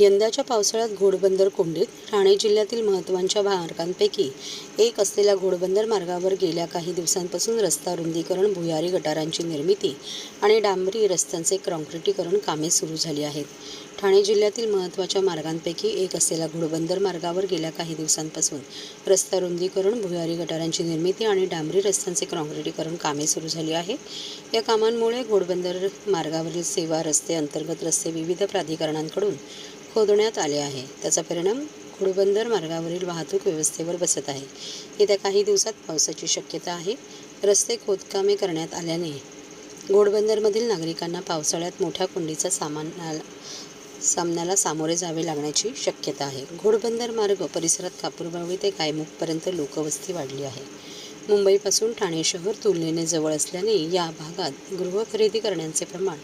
यंदाच्या पावसाळ्यात घोडबंदर कोंडीत ठाणे जिल्ह्यातील महत्त्वांच्या मार्गांपैकी एक असलेल्या घोडबंदर मार्गावर गेल्या काही दिवसांपासून रस्ता रुंदीकरण भुयारी गटारांची निर्मिती आणि डांबरी रस्त्यांचे काँक्रिटीकरण कामे सुरू झाली आहेत. ठाणे जिल्ह्यातील महत्त्वाच्या मार्गांपैकी एक असलेल्या घोडबंदर मार्गावर गेल्या काही दिवसांपासून रस्ता रुंदीकरण भुयारी गटारांची निर्मिती आणि डांबरी रस्त्यांचे काँक्रिटीकरण कामे सुरू झाली आहेत. या कामांमुळे घोडबंदर मार्गावरील सेवा रस्ते अंतर्गत रस्ते विविध प्राधिकरणांकडून खोदण्यात आले आहे. त्याचा परिणाम घोडबंदर मार्गावरील वाहतूक व्यवस्थेवर बसत आहे. येत्या काही दिवसात पावसाची शक्यता आहे. रस्ते खोदकामे करण्यात आल्याने घोडबंदरमधील नागरिकांना पावसाळ्यात मोठ्या कुंडीचा सामना सामन्याला सामोरे जावे लागण्याची शक्यता आहे. घोडबंदर मार्ग परिसरात कापूरबावळी ते कायमुखपर्यंत लोकवस्ती वाढली आहे. मुंबईपासून ठाणे शहर तुलनेने जवळ असल्याने या भागात गृह खरेदी करण्याचे प्रमाण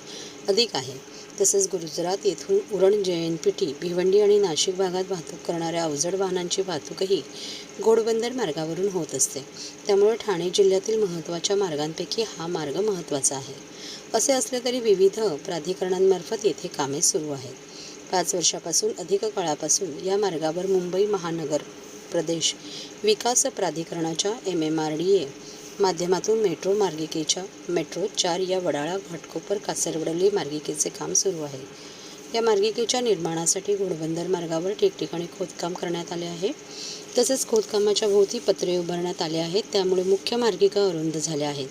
अधिक आहे. तसेच गुजरात येथून उरण जयनपिटी भिवंडी आणि नाशिक भागात वाहतूक करणाऱ्या अवजड वाहनांची वाहतूकही घोडबंदर मार्गावरून होत असते. त्यामुळे ठाणे जिल्ह्यातील महत्त्वाच्या मार्गांपैकी हा मार्ग महत्त्वाचा आहे. असे असले तरी विविध प्राधिकरणांमार्फत येथे कामे सुरू आहेत. पाच वर्षापासून अधिक काळापासून या मार्गावर मुंबई महानगर प्रदेश विकास प्राधिकरणाच्या M M R D A माध्यमातून मेट्रो मार्गिकेच्या मेट्रो चार या वडाळा घाटकोपर कासरवडली मार्गिकेचे काम सुरू आहे. या मार्गिकेच्या निर्माणासाठी घोडबंदर मार्गावर ठिकठिकाणी खोदकाम करण्यात आले आहे. तसेच खोदकामाच्या भोवती पत्रे उभारण्यात आले आहेत. त्यामुळे मुख्य मार्गिका अरुंद झाल्या आहेत.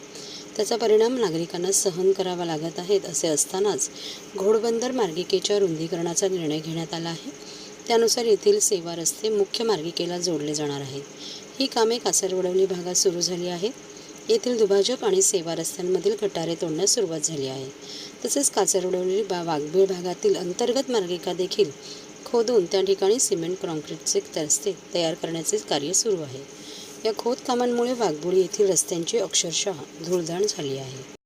त्याचा परिणाम नागरिकांना सहन करावा लागत आहेत असे असतानाच घोडबंदर मार्गिकेच्या रुंदीकरणाचा निर्णय घेण्यात आला आहे. त्यानुसार येथील सेवा रस्ते मुख्य मार्गिकेला जोडले जाणार आहेत. ही कामे कासरवडवली भागात सुरू झाली आहेत. येथील दुभाजक आणि सेवा रस्त्यांमधील गटारे तोडण्यास सुरुवात झाली आहे. तसेच कासरवडवली बा वाघबीळ भागातील अंतर्गत मार्गिका देखील खोदून त्या ठिकाणी सिमेंट कॉन्क्रीटचे रस्ते तयार करण्याचे कार्य सुरू आहे. या खोदकामांमुळे वाघबोळी येथील रस्त्यांची अक्षरशः धूळधाण झाली आहे.